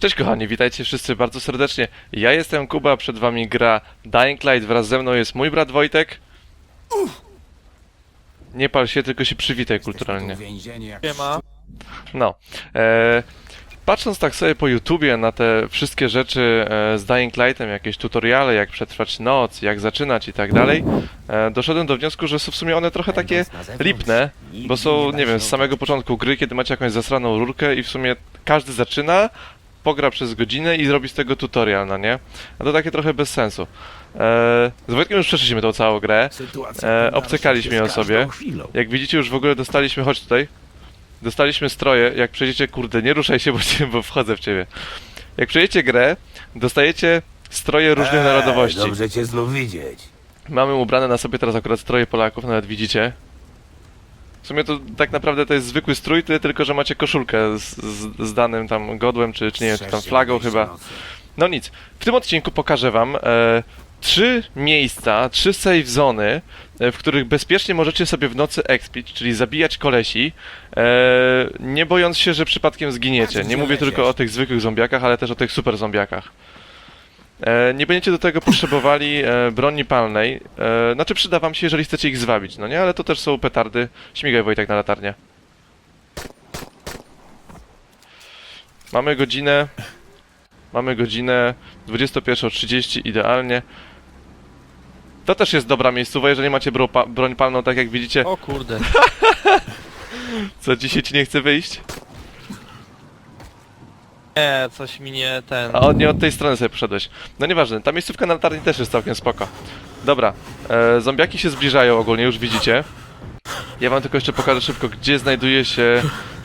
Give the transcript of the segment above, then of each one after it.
Cześć kochani, witajcie wszyscy bardzo serdecznie. Ja jestem Kuba, przed wami gra Dying Light, wraz ze mną jest mój brat Wojtek. Nie pal się, tylko się przywitaj kulturalnie. Siema. No. E, patrząc tak sobie po YouTubie na te wszystkie rzeczy e, z Dying Lightem, jakieś tutoriale, jak przetrwać noc, jak zaczynać i tak dalej, e, doszedłem do wniosku, że są w sumie one trochę takie lipne, bo są, nie wiem, z samego początku gry, kiedy macie jakąś zasraną rurkę i w sumie każdy zaczyna, pogra przez godzinę i zrobi z tego tutorial, no nie? A to takie trochę bez sensu. E, z Wojtkiem już przeszliśmy tą całą grę. E, obcykaliśmy ją sobie. Jak widzicie, już w ogóle dostaliśmy, chodź tutaj. Dostaliśmy stroje, jak przejdziecie, kurde, nie ruszaj się, bo, cię, bo wchodzę w ciebie. Jak przejdziecie grę, dostajecie stroje różnych narodowości. Dobrze cię znów widzieć. Mamy ubrane na sobie teraz akurat stroje Polaków, nawet widzicie. W sumie to tak naprawdę to jest zwykły strój, tyle tylko, że macie koszulkę z, z, z danym tam godłem, czy, czy nie wiem, czy tam flagą chyba. No nic, w tym odcinku pokażę wam e, trzy miejsca, trzy save zony, e, w których bezpiecznie możecie sobie w nocy expić, czyli zabijać kolesi, e, nie bojąc się, że przypadkiem zginiecie. Nie mówię tylko o tych zwykłych zombiakach, ale też o tych super zombiakach. E, nie będziecie do tego potrzebowali e, broni palnej, e, znaczy przyda wam się, jeżeli chcecie ich zwabić, no nie? Ale to też są petardy. Śmigaj Wojtek na latarnię. Mamy godzinę Mamy godzinę 21.30, idealnie. To też jest dobra miejscowa, jeżeli macie bro, broń palną, tak jak widzicie. O kurde. Co, dzisiaj ci nie chce wyjść? Nie, coś mi nie ten. A od nie od tej strony sobie poszedłeś. No nieważne, ta miejscówka na latarni też jest całkiem spoko. Dobra, e, zombiaki się zbliżają ogólnie, już widzicie. Ja wam tylko jeszcze pokażę szybko, gdzie znajduje się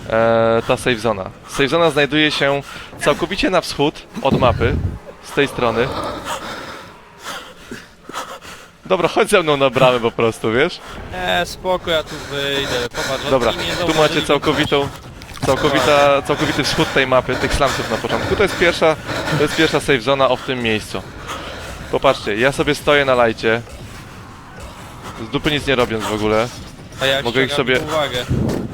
e, ta save zona. Save zona znajduje się całkowicie na wschód od mapy, z tej strony. Dobra, chodź ze mną na bramę po prostu, wiesz? Nie, spoko, ja tu wyjdę. Popatrz, Dobra, oni tu zauważyli, macie całkowitą, całkowita, całkowity wschód tej mapy, tych slumsów na początku. To jest pierwsza, to jest pierwsza save zona o w tym miejscu. Popatrzcie, ja sobie stoję na lajcie. Z dupy nic nie robiąc w ogóle. A ja mogę ich sobie- uwagę.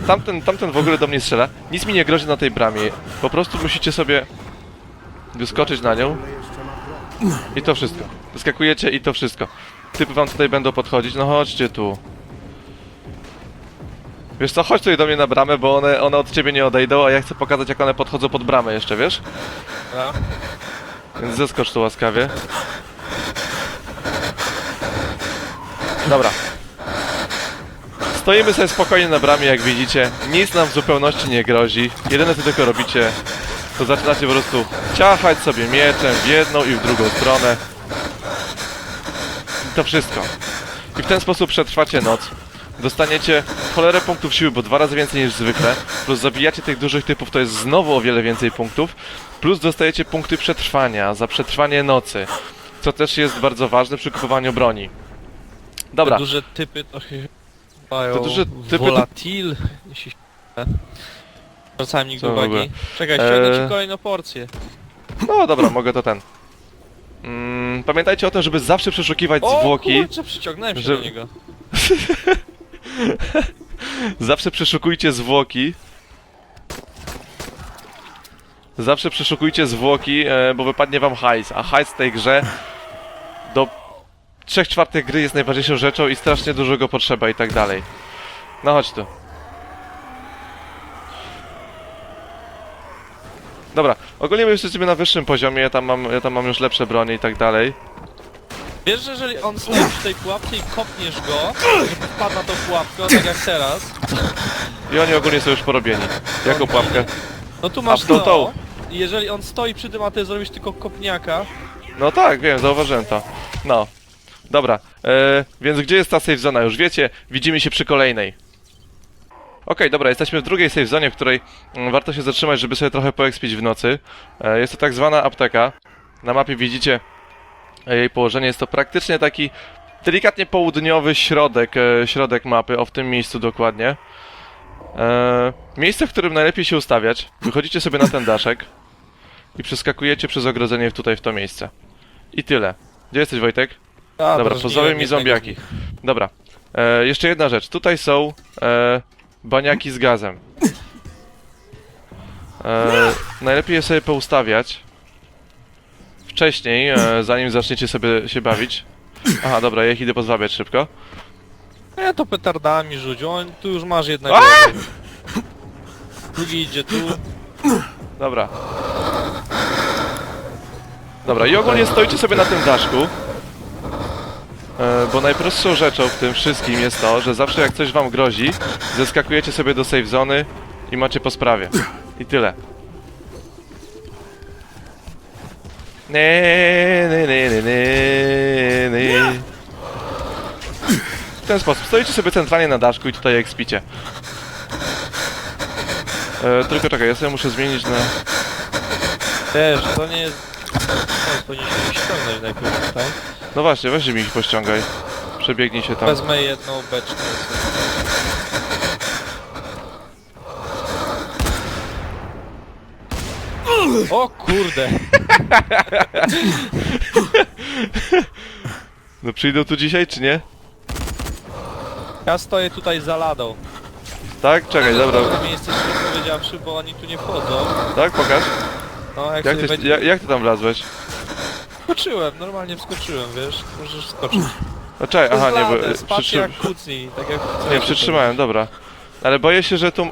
Tamten, tamten w ogóle do mnie strzela. Nic mi nie grozi na tej bramie. Po prostu musicie sobie wyskoczyć na nią. I to wszystko. Wyskakujecie i to wszystko. Typy wam tutaj będą podchodzić. No chodźcie tu. Wiesz co, chodź tutaj do mnie na bramę, bo one, one od ciebie nie odejdą, a ja chcę pokazać jak one podchodzą pod bramę jeszcze, wiesz? Dobra. Więc zeskocz tu łaskawie. Dobra. Stoimy sobie spokojnie na bramie, jak widzicie. Nic nam w zupełności nie grozi. Jedyne co tylko robicie, to zaczynacie po prostu ciachać sobie mieczem w jedną i w drugą stronę. I to wszystko. I w ten sposób przetrwacie noc. Dostaniecie cholerę punktów siły, bo dwa razy więcej niż zwykle. Plus zabijacie tych dużych typów, to jest znowu o wiele więcej punktów. Plus dostajecie punkty przetrwania za przetrwanie nocy. Co też jest bardzo ważne przy kupowaniu broni. Dobra, Te duże typy to mają Te duże typy to- volatil, jeśli się... Wracałem nigdy Co w ogóle? uwagi. Czekaj, ściągnę Eee. ci kolejną porcję. no dobra, mogę to ten. Mm, pamiętajcie o tym, żeby zawsze przeszukiwać O zwłoki. kurczę, przyciągnąłem się że- do niego. Zawsze przeszukujcie zwłoki. Zawsze przeszukujcie zwłoki, e, bo wypadnie wam hajs. A hajs w tej grze do 3 czwartych gry jest najważniejszą rzeczą i strasznie dużo go potrzeba i tak dalej. No chodź tu. Dobra, ogólnie my jesteśmy na wyższym poziomie, ja tam mam, ja tam mam już lepsze bronie i tak dalej. Wiesz, że jeżeli on stoi przy tej pułapce i kopniesz go, żeby wpadł na tą pułapkę, tak jak teraz, I oni ogólnie są już porobieni. Jaką pułapkę? no tu masz tą, to. tą. I jeżeli on stoi przy tym, a ty zrobisz tylko kopniaka, No tak, wiem, zauważyłem to. No. Dobra, e, więc gdzie jest ta safe zona? Już wiecie, widzimy się przy kolejnej. Okej, dobra, jesteśmy w drugiej safe zonie, w której mm, warto się zatrzymać, żeby sobie trochę poekspić w nocy. E, jest to tak zwana apteka. Na mapie widzicie jej położenie. Jest to praktycznie taki delikatnie południowy środek, e, środek mapy, o w tym miejscu dokładnie. E, miejsce, w którym najlepiej się ustawiać. Wychodzicie sobie na ten daszek i przeskakujecie przez ogrodzenie tutaj w to miejsce. I tyle. Gdzie jesteś Wojtek? A, Dobra, pozory mi zombiaki. Dobra. E, jeszcze jedna rzecz. Tutaj są e, baniaki z gazem. E, najlepiej je sobie poustawiać wcześniej, e, zanim zaczniecie sobie się bawić. Aha, dobra, ja ich idę pozwabiać szybko. Nie, to petardami rzuć, on, tu już masz jednego. Drugi idzie tu. Dobra. Dobra, i ogólnie stoicie sobie na tym daszku. E, bo najprostszą rzeczą w tym wszystkim jest to, że zawsze jak coś wam grozi, zeskakujecie sobie do save zony i macie po sprawie. I tyle. Nie, nie, nie, nie, nie, nie. W ten sposób. Stoicie sobie centralnie na daszku i tutaj ekspicie. E, tylko czekaj, ja sobie muszę zmienić na... Wiesz, to nie jest... No, powinniśmy ich ściągnąć najpierw tutaj. No właśnie, weź mi ich pościągaj. Przebiegnij się tam. Wezmę jedną beczkę. O kurde! No przyjdą tu dzisiaj, czy nie? Ja stoję tutaj za ladą. Tak? Czekaj, dobra. To miejsce szczerze powiedziawszy, bo oni tu nie wchodzą. Tak, pokaż. No jak, Jak sobie ty, będzie... jak, jak ty tam wlazłeś? Wskoczyłem, normalnie wskoczyłem, wiesz? Możesz skoczyć. No czekaj, aha, nie, bo... e, przytrzy- jak kucnij, tak jak... Nie, przytrzymałem, dobra. Ale boję się, że tu...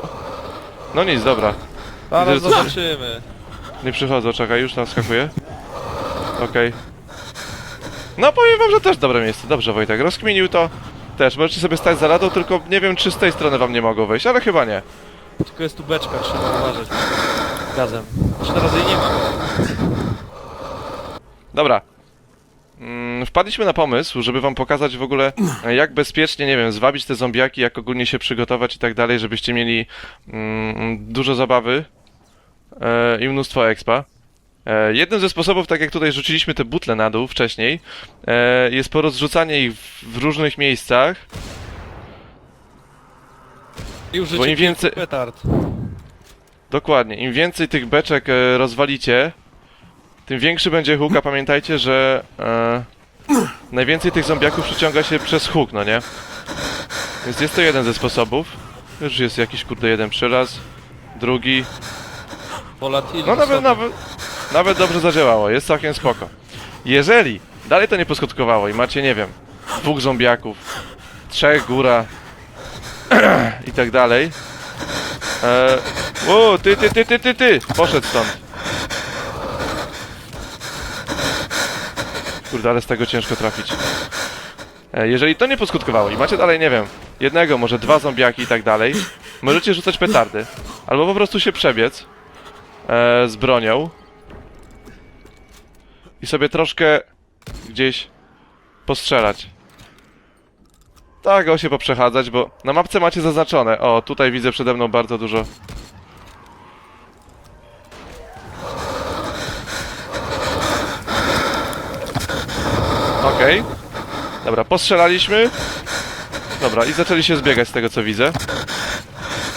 No nic, dobra. Zaraz Widzę, że- zobaczymy. Nie przychodzą, czekaj, już naskakuję. Okej. No powiem wam, że też dobre miejsce. Dobrze, Wojtek, rozkminił to. Też, możecie sobie stać za ladą, tylko nie wiem, czy z tej strony wam nie mogą wejść, ale chyba nie. Tylko jest tu beczka, trzeba uważać. Gazem. Czy teraz jej nie ma? Dobra. Mm, Wpadliśmy na pomysł, żeby wam pokazać w ogóle, jak bezpiecznie, nie wiem, zwabić te zombiaki, jak ogólnie się przygotować i tak dalej, żebyście mieli mm, dużo zabawy e, i mnóstwo expa. E, jednym ze sposobów, tak jak tutaj rzuciliśmy te butle na dół wcześniej, e, jest porozrzucanie ich w, w różnych miejscach. I użycie Bo im więcej- petard. Dokładnie, im więcej tych beczek e, rozwalicie, tym większy będzie huk, a pamiętajcie, że e, najwięcej tych zombiaków przyciąga się przez huk, no nie? Więc jest to jeden ze sposobów. Już jest jakiś kurde jeden przyraz, drugi. Volatil. No nawet, nawet, nawet dobrze zadziałało, jest całkiem spoko. Jeżeli dalej to nie poskutkowało i macie, nie wiem, dwóch zombiaków, trzech góra i tak dalej. E, o, ty, ty, ty, ty, ty, ty! Poszedł stąd. Kurde, ale z tego ciężko trafić. E, jeżeli to nie poskutkowało i macie dalej, nie wiem, jednego, może dwa zombiaki i tak dalej, możecie rzucać petardy. Albo po prostu się przebiec e, z bronią i sobie troszkę gdzieś postrzelać. Tak, o się poprzechadzać, bo na mapce macie zaznaczone. O, tutaj widzę przede mną bardzo dużo. Okej. Dobra, postrzelaliśmy. Dobra, i zaczęli się zbiegać z tego co widzę.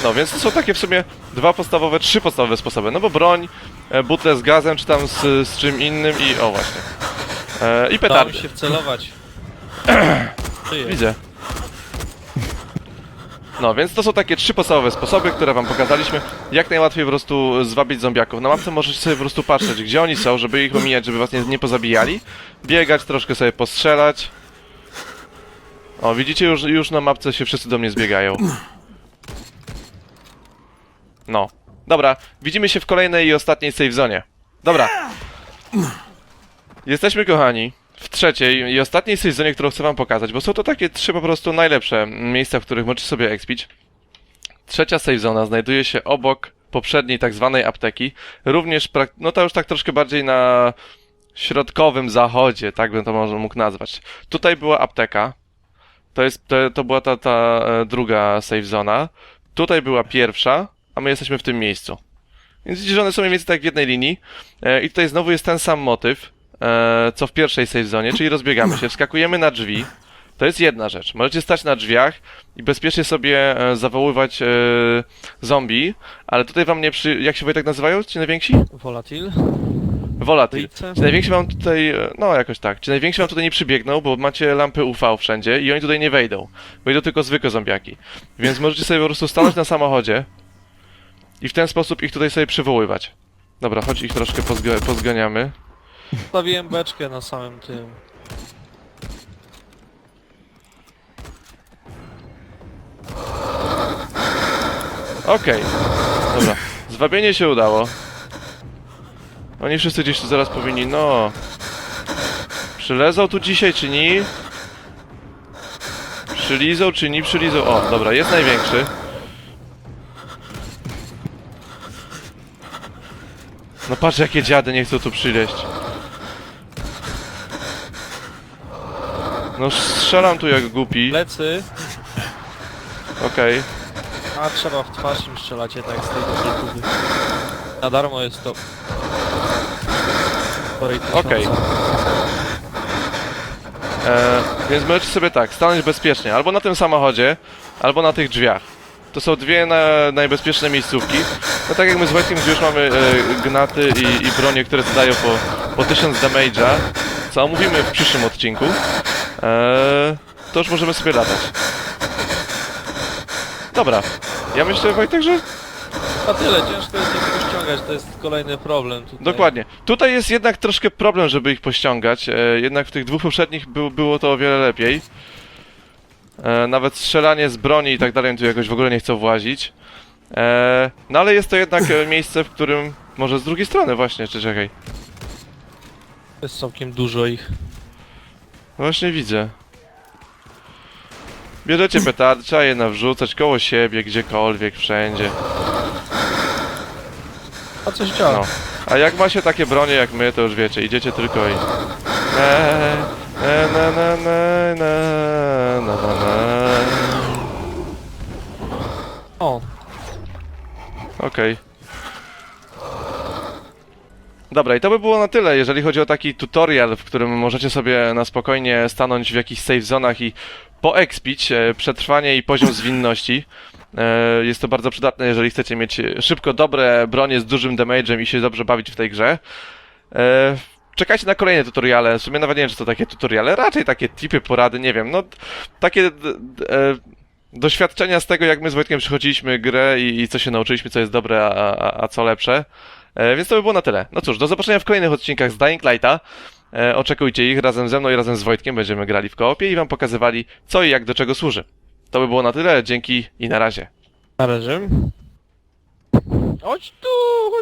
No, więc to są takie w sumie dwa podstawowe, trzy podstawowe sposoby. No bo broń, e, butle z gazem, czy tam z, z czym innym i o właśnie. E, I petardy. mi się wcelować. Żyję. Widzę. No, więc to są takie trzy podstawowe sposoby, które wam pokazaliśmy. Jak najłatwiej po prostu zwabić zombiaków. Na mapce możecie sobie po prostu patrzeć, gdzie oni są, żeby ich omijać, żeby was nie, nie pozabijali. Biegać, troszkę sobie postrzelać. O, widzicie, już, już na mapce się wszyscy do mnie zbiegają. No. Dobra, widzimy się w kolejnej i ostatniej save zonie. Dobra. Jesteśmy kochani w trzeciej i ostatniej sezonie, którą chcę wam pokazać, bo są to takie trzy po prostu najlepsze miejsca, w których możecie sobie expić. Trzecia save zona znajduje się obok poprzedniej tak zwanej apteki, również, no to już tak troszkę bardziej na środkowym zachodzie, tak bym to może mógł nazwać. Tutaj była apteka, to jest, to, to była ta, ta e, druga save zona, tutaj była pierwsza, a my jesteśmy w tym miejscu. Więc widzicie, że one są mniej więcej tak w jednej linii e, i tutaj znowu jest ten sam motyw, e, co w pierwszej save zonie, czyli rozbiegamy się, wskakujemy na drzwi. To jest jedna rzecz. Możecie stać na drzwiach i bezpiecznie sobie e, zawoływać e, zombie, ale tutaj wam nie przy... Jak się Wojtek nazywają? Ci najwięksi? Volatil. Volatil. Ci najwięksi wam tutaj... e, No, jakoś tak. Ci najwięksi wam tutaj nie przybiegną, bo macie lampy UV wszędzie i oni tutaj nie wejdą. Wejdą tylko zwykłe zombiaki. Więc możecie sobie po prostu stanąć na samochodzie i w ten sposób ich tutaj sobie przywoływać. Dobra, chodź ich troszkę pozga pozganiamy. Stawiłem beczkę na samym tym. Okej. Dobra. Zwabienie się udało. Oni wszyscy gdzieś tu zaraz powinni, no... Przylezą tu dzisiaj, czy nie? Przylizą, czy nie przylizą? O, dobra, jest największy. No patrz, jakie dziady nie chcą tu przyleść. No strzelam tu jak głupi. Lecy, Okej. a trzeba w twarz im strzelacie tak z tej dużej kuby. Na darmo jest to. Tysiąca. Okej. E, więc możecie sobie tak, stanąć bezpiecznie, albo na tym samochodzie, albo na tych drzwiach. To są dwie na, najbezpieczne miejscówki. No tak jak my z Wojtkiem już mamy e, gnaty i, i bronie, które zadają po, po 1000 damage'a, co omówimy w przyszłym odcinku, e, to już możemy sobie latać. Dobra, ja myślę Wojtek, że A tyle, ciężko jest ich ściągać, to jest kolejny problem tutaj. Dokładnie. Tutaj jest jednak troszkę problem, żeby ich pościągać. E, jednak w tych dwóch poprzednich był, było to o wiele lepiej. E, nawet strzelanie z broni i tak dalej tu jakoś w ogóle nie chcą włazić. E, no ale jest to jednak e, miejsce, w którym może z drugiej strony właśnie, czy czekaj. Jest całkiem dużo ich. Właśnie widzę. Bierzecie petardy, trzeba je nawrzucać koło siebie, gdziekolwiek, wszędzie. A coś działa. No. A jak ma się takie bronie jak my, to już wiecie, idziecie tylko i... Ne, na, na, na, na, na, na, na. O, Okej. Dobra, i to by było na tyle, jeżeli chodzi o taki tutorial, w którym możecie sobie na spokojnie stanąć w jakichś safe zonach i poekspić e, przetrwanie i poziom zwinności. E, Jest to bardzo przydatne, jeżeli chcecie mieć szybko dobre bronie z dużym damage'em i się dobrze bawić w tej grze. E, Czekajcie na kolejne tutoriale. W sumie nawet nie wiem, czy to takie tutoriale, raczej takie tipy, porady, nie wiem. No, takie doświadczenia z tego, jak my z Wojtkiem przychodziliśmy grę i, i co się nauczyliśmy, co jest dobre, a, a, a co lepsze. E, więc to by było na tyle. No cóż, do zobaczenia w kolejnych odcinkach z Dying Lighta. E, oczekujcie ich razem ze mną i razem z Wojtkiem. Będziemy grali w koopie i wam pokazywali, co i jak do czego służy. To by było na tyle. Dzięki i na razie. na razie. Chodź tu, chodź